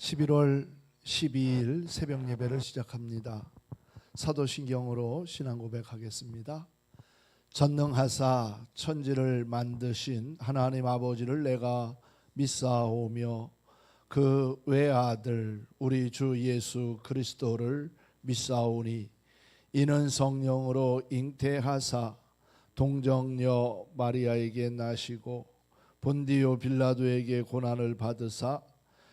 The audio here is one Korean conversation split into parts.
11월 12일 새벽 예배를 시작합니다. 사도신경으로 신앙 고백하겠습니다. 전능하사 천지를 만드신 하나님 아버지를 내가 믿사오며 그 외아들 우리 주 예수 그리스도를 믿사오니 이는 성령으로 잉태하사 동정녀 마리아에게 나시고 본디오 빌라도에게 고난을 받으사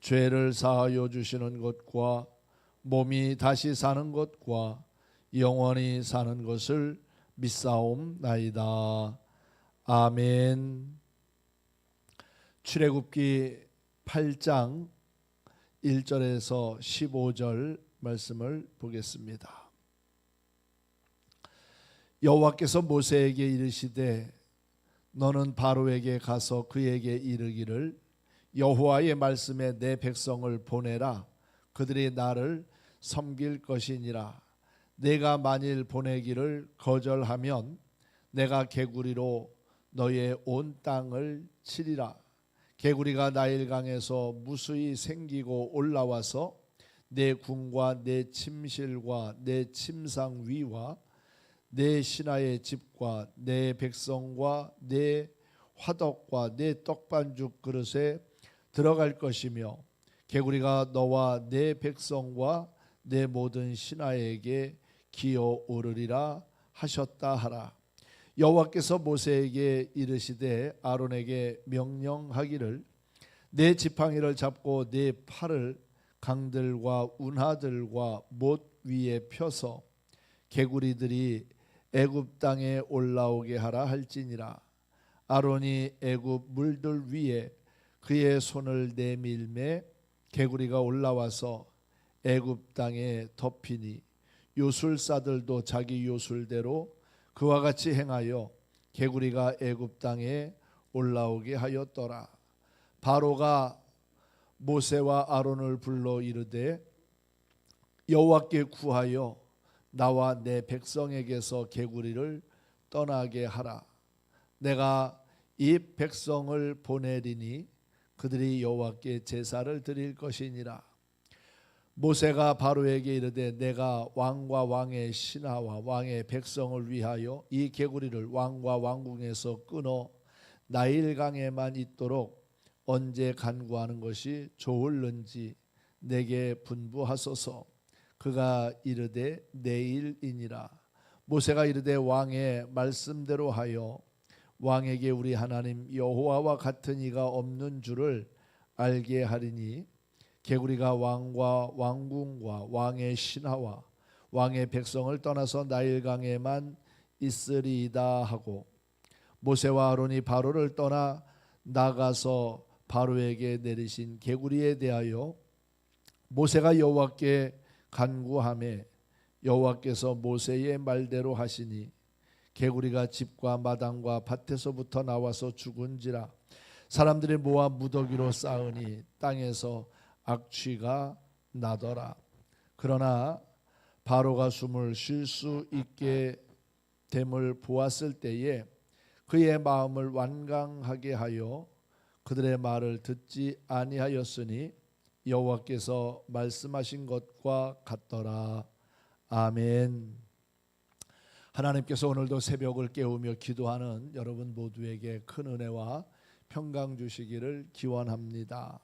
죄를 사하여 주시는 것과 몸이 다시 사는 것과 영원히 사는 것을 믿사옵나이다. 아멘. 출애굽기 8장 1절에서 15절 말씀을 보겠습니다. 여호와께서 모세에게 이르시되 너는 바로에게 가서 그에게 이르기를 여호와의 말씀에 내 백성을 보내라. 그들이 나를 섬길 것이니라. 내가 만일 보내기를 거절하면 내가 개구리로 너의 온 땅을 치리라. 개구리가 나일강에서 무수히 생기고 올라와서 내 궁과 내 침실과 내 침상 위와 내 신하의 집과 내 백성과 내 화덕과 내 떡반죽 그릇에 들어갈 것이며 개구리가 너와 내 백성과 내 모든 신하에게 기어 오르리라 하셨다 하라. 여호와께서 모세에게 이르시되 아론에게 명령하기를 내 지팡이를 잡고 내 팔을 강들과 운하들과 못 위에 펴서 개구리들이 애굽 땅에 올라오게 하라 할지니라. 아론이 애굽 물들 위에 그의 손을 내밀매 개구리가 올라와서 애굽 땅에 덮이니 요술사들도 자기 요술대로 그와 같이 행하여 개구리가 애굽 땅에 올라오게 하였더라. 바로가 모세와 아론을 불러 이르되 여호와께 구하여 나와 내 백성에게서 개구리를 떠나게 하라. 내가 이 백성을 보내리니 그들이 여호와께 제사를 드릴 것이니라. 모세가 바로에게 이르되 내가 왕과 왕의 신하와 왕의 백성을 위하여 이 개구리를 왕과 왕궁에서 끊어 나일강에만 있도록 언제 간구하는 것이 좋을는지 내게 분부하소서. 그가 이르되 내일이니라. 모세가 이르되 왕의 말씀대로 하여 왕에게 우리 하나님 여호와와 같은 이가 없는 줄을 알게 하리니 개구리가 왕과 왕궁과 왕의 신하와 왕의 백성을 떠나서 나일강에만 있으리이다 하고 모세와 아론이 바로를 떠나 나가서 바로에게 내리신 개구리에 대하여 모세가 여호와께 간구함에 여호와께서 모세의 말대로 하시니 개구리가 집과 마당과 밭에서부터 나와서 죽은지라 사람들이 모아 무더기로 쌓으니 땅에서 악취가 나더라. 그러나 바로가 숨을 쉴 수 있게 됨을 보았을 때에 그의 마음을 완강하게 하여 그들의 말을 듣지 아니하였으니 여호와께서 말씀하신 것과 같더라. 아멘. 하나님께서 오늘도 새벽을 깨우며 기도하는 여러분 모두에게 큰 은혜와 평강 주시기를 기원합니다.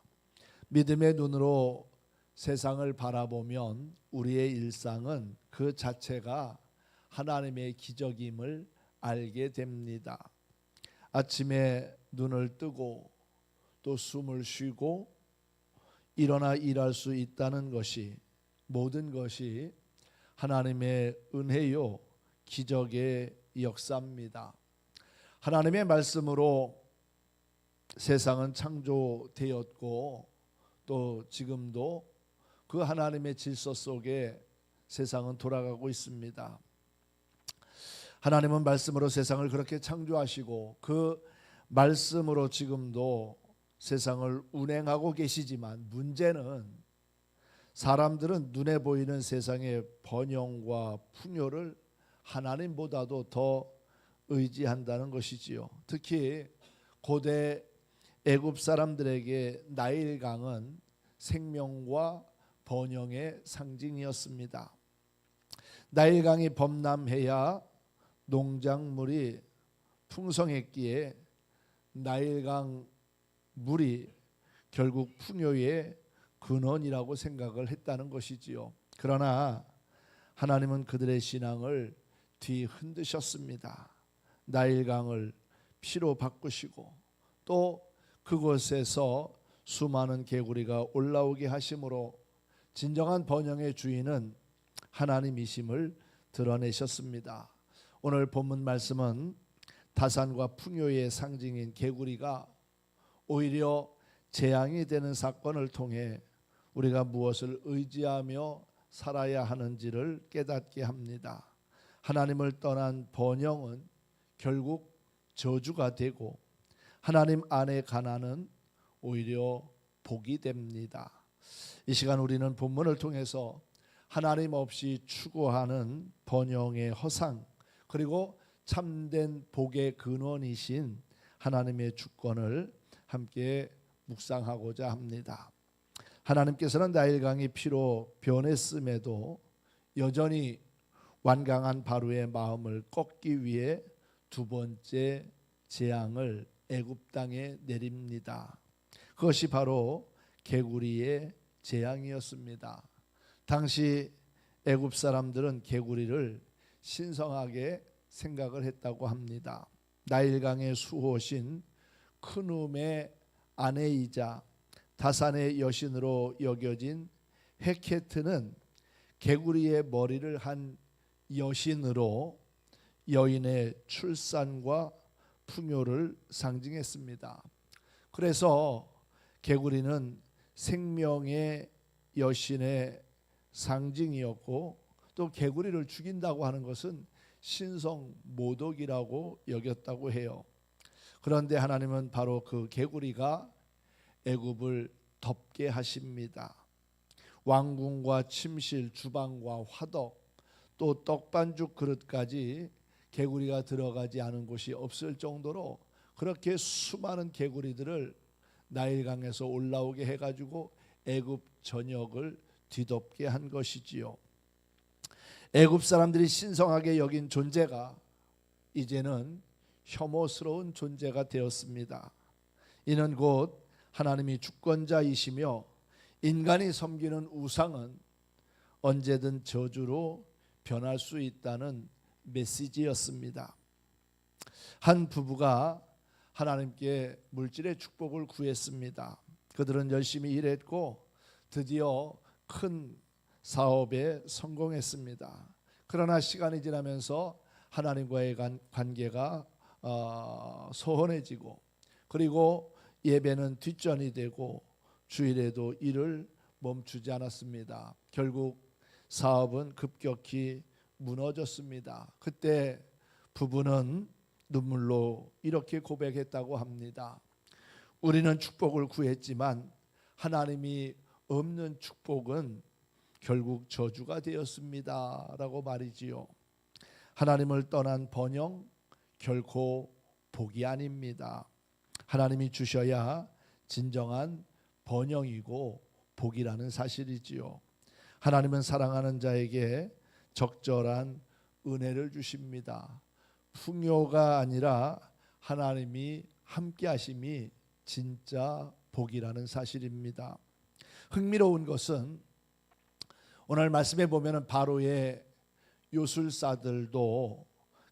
믿음의 눈으로 세상을 바라보면 우리의 일상은 그 자체가 하나님의 기적임을 알게 됩니다. 아침에 눈을 뜨고 또 숨을 쉬고 일어나 일할 수 있다는 것이 모든 것이 하나님의 은혜요 기적의 역사입니다. 하나님의 말씀으로 세상은 창조되었고 또 지금도 그그 하나님의 질서 속에 세상은 돌아가고 있습니다. 하나님은 말씀으로 세상을 그렇게 창조하시고 그 말씀으로 지금도 세상을 운행하고 계시지만 문제는 사람들은 눈에 보이는 세상의 번영과 풍요를 하나님보다도 더 의지한다는 것이지요. 특히 고대 애굽 사람들에게 나일강은 생명과 번영의 상징이었습니다. 나일강이 범람해야 농작물이 풍성했기에 나일강 물이 결국 풍요의 근원이라고 생각을 했다는 것이지요. 그러나 하나님은 그들의 신앙을 뒤 흔드셨습니다. 나일강을 피로 바꾸시고 또 그곳에서 수많은 개구리가 올라오게 하심으로 진정한 번영의 주인은 하나님이심을 드러내셨습니다. 오늘 본문 말씀은 다산과 풍요의 상징인 개구리가 오히려 재앙이 되는 사건을 통해 우리가 무엇을 의지하며 살아야 하는지를 깨닫게 합니다. 하나님을 떠난 번영은 결국 저주가 되고 하나님 안에 가난은 오히려 복이 됩니다. 이 시간 우리는 본문을 통해서 하나님 없이 추구하는 번영의 허상 그리고 참된 복의 근원이신 하나님의 주권을 함께 묵상하고자 합니다. 하나님께서는 나일강이 피로 변했음에도 여전히 완강한 바로의 마음을 꺾기 위해 두 번째 재앙을 애굽 땅에 내립니다. 그것이 바로 개구리의 재앙이었습니다. 당시 애굽 사람들은 개구리를 신성하게 생각을 했다고 합니다. 나일강의 수호신 크눔의 아내이자 다산의 여신으로 여겨진 헤케트는 개구리의 머리를 한 여신으로 여인의 출산과 풍요를 상징했습니다. 그래서 개구리는 생명의 여신의 상징이었고 또 개구리를 죽인다고 하는 것은 신성 모독이라고 여겼다고 해요. 그런데 하나님은 바로 그 개구리가 애굽을 덮게 하십니다. 왕궁과 침실, 주방과 화덕, 또 떡반죽 그릇까지 개구리가 들어가지 않은 곳이 없을 정도로 그렇게 수많은 개구리들을 나일강에서 올라오게 해가지고 애굽 전역을 뒤덮게 한 것이지요. 애굽 사람들이 신성하게 여긴 존재가 이제는 혐오스러운 존재가 되었습니다. 이는 곧 하나님이 주권자이시며 인간이 섬기는 우상은 언제든 저주로 변할 수 있다는 메시지였습니다. 한 부부가 하나님께 물질의 축복을 구했습니다. 그들은 열심히 일했고 드디어 큰 사업에 성공했습니다. 그러나 시간이 지나면서 하나님과의 관계가 어, 소원해지고 그리고 예배는 뒷전이 되고 주일에도 일을 멈추지 않았습니다. 결국 사업은 급격히 무너졌습니다. 그때 부부는 눈물로 이렇게 고백했다고 합니다. 우리는 축복을 구했지만 하나님이 없는 축복은 결국 저주가 되었습니다라고 말이지요. 하나님을 떠난 번영 결코 복이 아닙니다. 하나님이 주셔야 진정한 번영이고 복이라는 사실이지요. 하나님은 사랑하는 자에게 적절한 은혜를 주십니다. 풍요가 아니라 하나님이 함께 하심이 진짜 복이라는 사실입니다. 흥미로운 것은 오늘 말씀에 보면은 바로의 요술사들도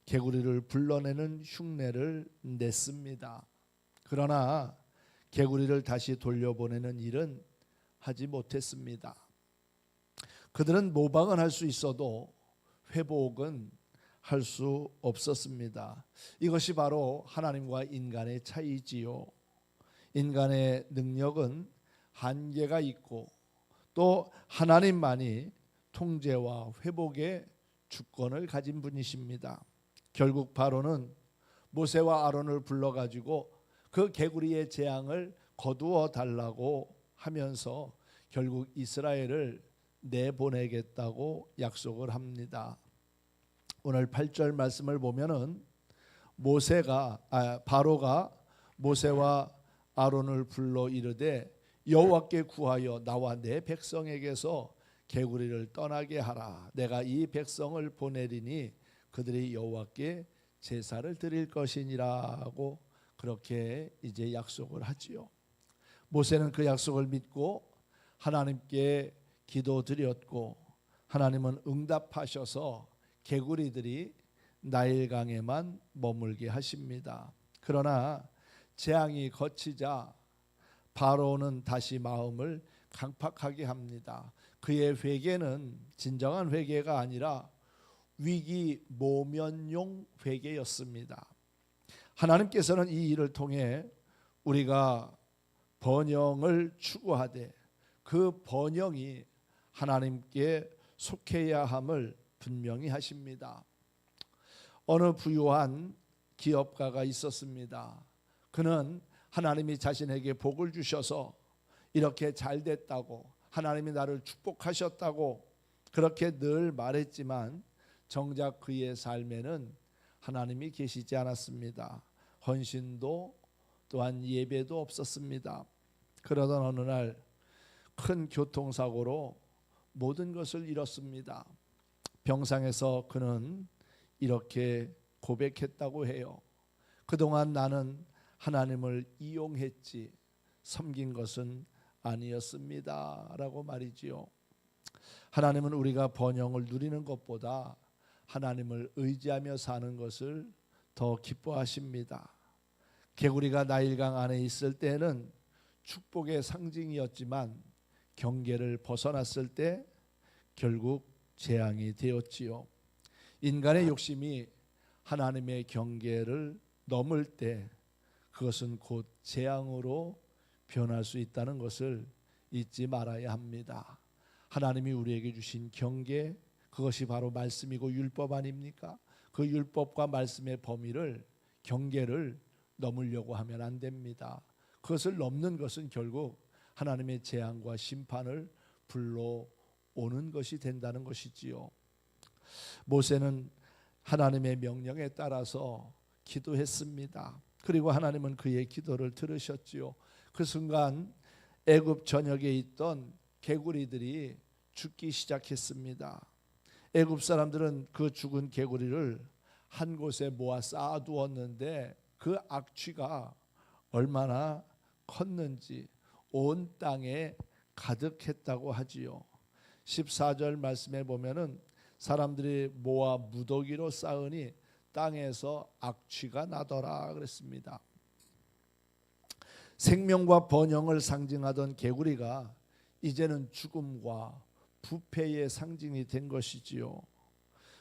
개구리를 불러내는 흉내를 냈습니다. 그러나 개구리를 다시 돌려보내는 일은 하지 못했습니다. 그들은 모방은 할 수 있어도 회복은 할 수 없었습니다. 이것이 바로 하나님과 인간의 차이지요. 인간의 능력은 한계가 있고 또 하나님만이 통제와 회복의 주권을 가진 분이십니다. 결국 바로는 모세와 아론을 불러 가지고 그 개구리의 재앙을 거두어 달라고 하면서 결국 이스라엘을 내보내겠다고 약속을 합니다. 오늘 8절 말씀을 보면은 모세가 아, 바로가 모세와 아론을 불러 이르되 여호와께 구하여 나와 내 백성에게서 개구리를 떠나게 하라. 내가 이 백성을 보내리니 그들이 여호와께 제사를 드릴 것이니라고 그렇게 이제 약속을 하지요. 모세는 그 약속을 믿고 하나님께 기도드렸고 하나님은 응답하셔서 개구리들이 나일강에만 머물게 하십니다. 그러나 재앙이 거치자 바로는 다시 마음을 강팍하게 합니다. 그의 회개는 진정한 회개가 아니라 위기 모면용 회개였습니다. 하나님께서는 이 일을 통해 우리가 번영을 추구하되 그 번영이 하나님께 속해야 함을 분명히 하십니다. 어느 부유한 기업가가 있었습니다. 그는 하나님이 자신에게 복을 주셔서 이렇게 잘 됐다고 하나님이 나를 축복하셨다고 그렇게 늘 말했지만 정작 그의 삶에는 하나님이 계시지 않았습니다. 헌신도 또한 예배도 없었습니다. 그러던 어느 날 큰 교통사고로 모든 것을 잃었습니다. 병상에서 그는 이렇게 고백했다고 해요. 그동안 나는 하나님을 이용했지 섬긴 것은 아니었습니다라고 말이지요. 하나님은 우리가 번영을 누리는 것보다 하나님을 의지하며 사는 것을 더 기뻐하십니다. 개구리가 나일강 안에 있을 때는 축복의 상징이었지만 경계를 벗어났을 때 결국 재앙이 되었지요. 인간의 욕심이 하나님의 경계를 넘을 때 그것은 곧 재앙으로 변할 수 있다는 것을 잊지 말아야 합니다. 하나님이 우리에게 주신 경계 그것이 바로 말씀이고 율법 아닙니까? 그 율법과 말씀의 범위를 경계를 넘으려고 하면 안 됩니다. 그것을 넘는 것은 결국 하나님의 재앙과 심판을 불러오는 것이 된다는 것이지요. 모세는 하나님의 명령에 따라서 기도했습니다. 그리고 하나님은 그의 기도를 들으셨지요. 그 순간 애굽 전역에 있던 개구리들이 죽기 시작했습니다. 애굽 사람들은 그 죽은 개구리를 한 곳에 모아 쌓아두었는데 그 악취가 얼마나 컸는지 온 땅에 가득했다고 하지요. 14절 말씀에 보면은 사람들이 모아 무더기로 쌓으니 땅에서 악취가 나더라 그랬습니다. 생명과 번영을 상징하던 개구리가 이제는 죽음과 부패의 상징이 된 것이지요.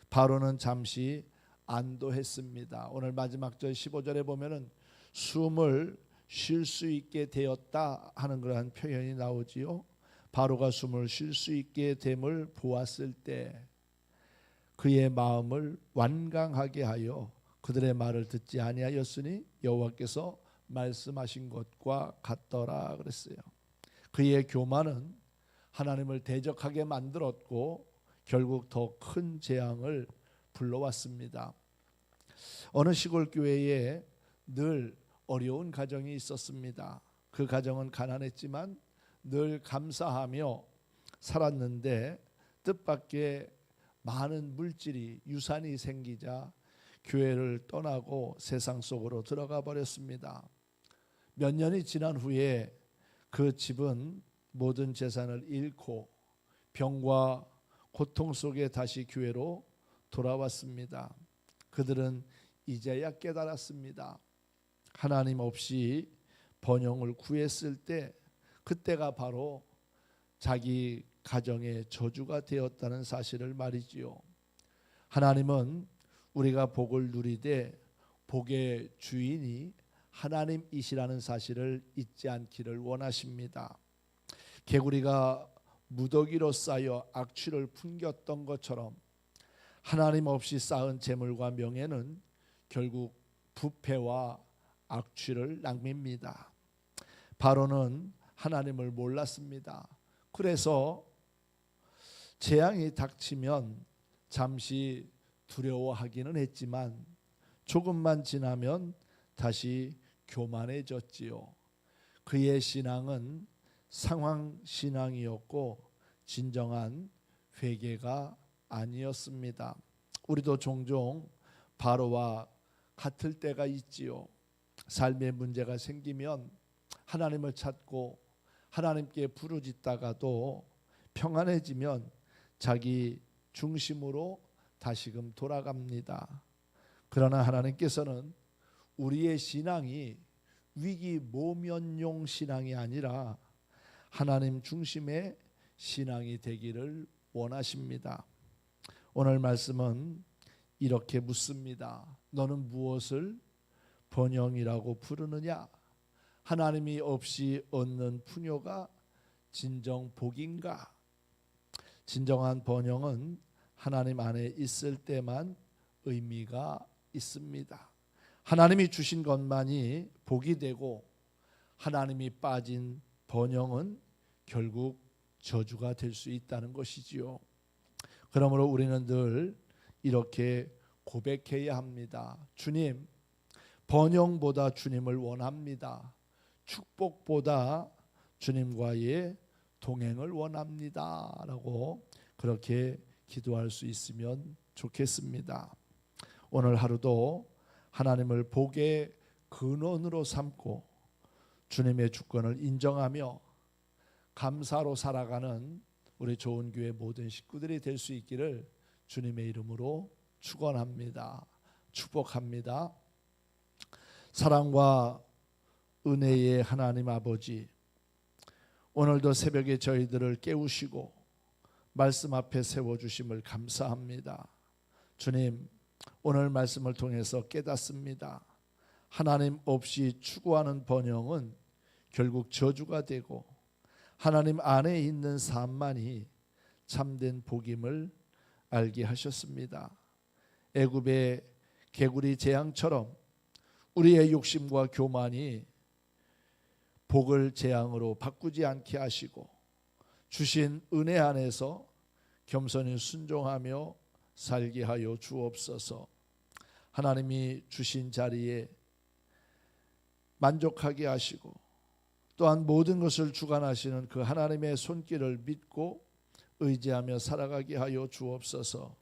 바로는 잠시 안도했습니다. 오늘 마지막 절 15절에 보면은 숨을 쉴 수 있게 되었다 하는 그러한 표현이 나오지요. 바로가 숨을 쉴 수 있게 됨을 보았을 때 그의 마음을 완강하게 하여 그들의 말을 듣지 아니하였으니 여호와께서 말씀하신 것과 같더라 그랬어요. 그의 교만은 하나님을 대적하게 만들었고 결국 더 큰 재앙을 불러왔습니다. 어느 시골 교회에 늘 어려운 가정이 있었습니다. 그 가정은 가난했지만 늘 감사하며 살았는데 뜻밖의 많은 물질이 유산이 생기자 교회를 떠나고 세상 속으로 들어가 버렸습니다. 몇 년이 지난 후에 그 집은 모든 재산을 잃고 병과 고통 속에 다시 교회로 돌아왔습니다. 그들은 이제야 깨달았습니다. 하나님 없이 번영을 구했을 때 그때가 바로 자기 가정의 저주가 되었다는 사실을 말이지요. 하나님은 우리가 복을 누리되 복의 주인이 하나님이시라는 사실을 잊지 않기를 원하십니다. 개구리가 무더기로 쌓여 악취를 풍겼던 것처럼 하나님 없이 쌓은 재물과 명예는 결국 부패와 악취를 낭비입니다. 바로는 하나님을 몰랐습니다. 그래서 재앙이 닥치면 잠시 두려워하기는 했지만 조금만 지나면 다시 교만해졌지요. 그의 신앙은 상황 신앙이었고 진정한 회개가 아니었습니다. 우리도 종종 바로와 같을 때가 있지요. 삶의 문제가 생기면 하나님을 찾고 하나님께 부르짖다가도 평안해지면 자기 중심으로 다시금 돌아갑니다. 그러나 하나님께서는 우리의 신앙이 위기 모면용 신앙이 아니라 하나님 중심의 신앙이 되기를 원하십니다. 오늘 말씀은 이렇게 묻습니다. 너는 무엇을 번영이라고 부르느냐? 하나님이 없이 얻는 풍요가 진정 복인가? 진정한 번영은 하나님 안에 있을 때만 의미가 있습니다. 하나님이 주신 것만이 복이 되고 하나님이 빠진 번영은 결국 저주가 될 수 있다는 것이지요. 그러므로 우리는 늘 이렇게 고백해야 합니다. 주님, 번영보다 주님을 원합니다. 축복보다 주님과의 동행을 원합니다. 라고 그렇게 기도할 수 있으면 좋겠습니다. 오늘 하루도 하나님을 복의 근원으로 삼고 주님의 주권을 인정하며 감사로 살아가는 우리 좋은 교회 모든 식구들이 될 수 있기를 주님의 이름으로 축원합니다. 축복합니다. 사랑과 은혜의 하나님 아버지 오늘도 새벽에 저희들을 깨우시고 말씀 앞에 세워 주심을 감사합니다. 주님 오늘 말씀을 통해서 깨닫습니다. 하나님 없이 추구하는 번영은 결국 저주가 되고 하나님 안에 있는 삶만이 참된 복임을 알게 하셨습니다. 애굽의 개구리 재앙처럼 우리의 욕심과 교만이 복을 재앙으로 바꾸지 않게 하시고 주신 은혜 안에서 겸손히 순종하며 살게 하여 주옵소서. 하나님이 주신 자리에 만족하게 하시고 또한 모든 것을 주관하시는 그 하나님의 손길을 믿고 의지하며 살아가게 하여 주옵소서.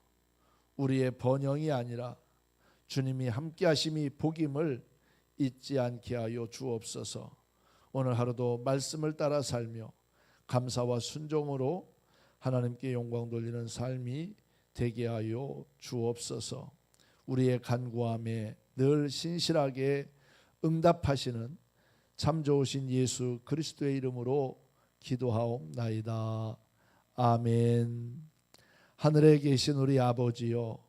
우리의 번영이 아니라 주님이 함께 하심이 복임을 잊지 않게 하여 주옵소서. 오늘 하루도 말씀을 따라 살며 감사와 순종으로 하나님께 영광 돌리는 삶이 되게 하여 주옵소서. 우리의 간구함에 늘 신실하게 응답하시는 참 좋으신 예수 그리스도의 이름으로 기도하옵나이다. 아멘. 하늘에 계신 우리 아버지여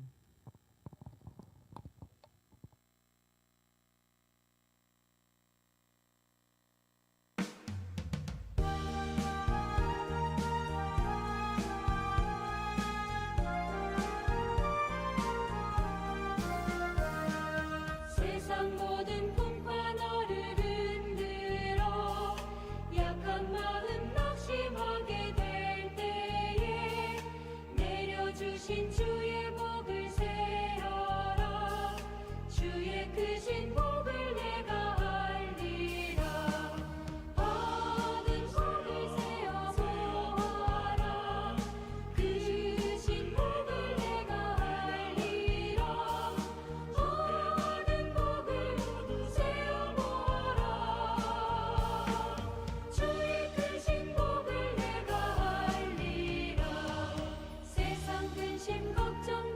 心谷中。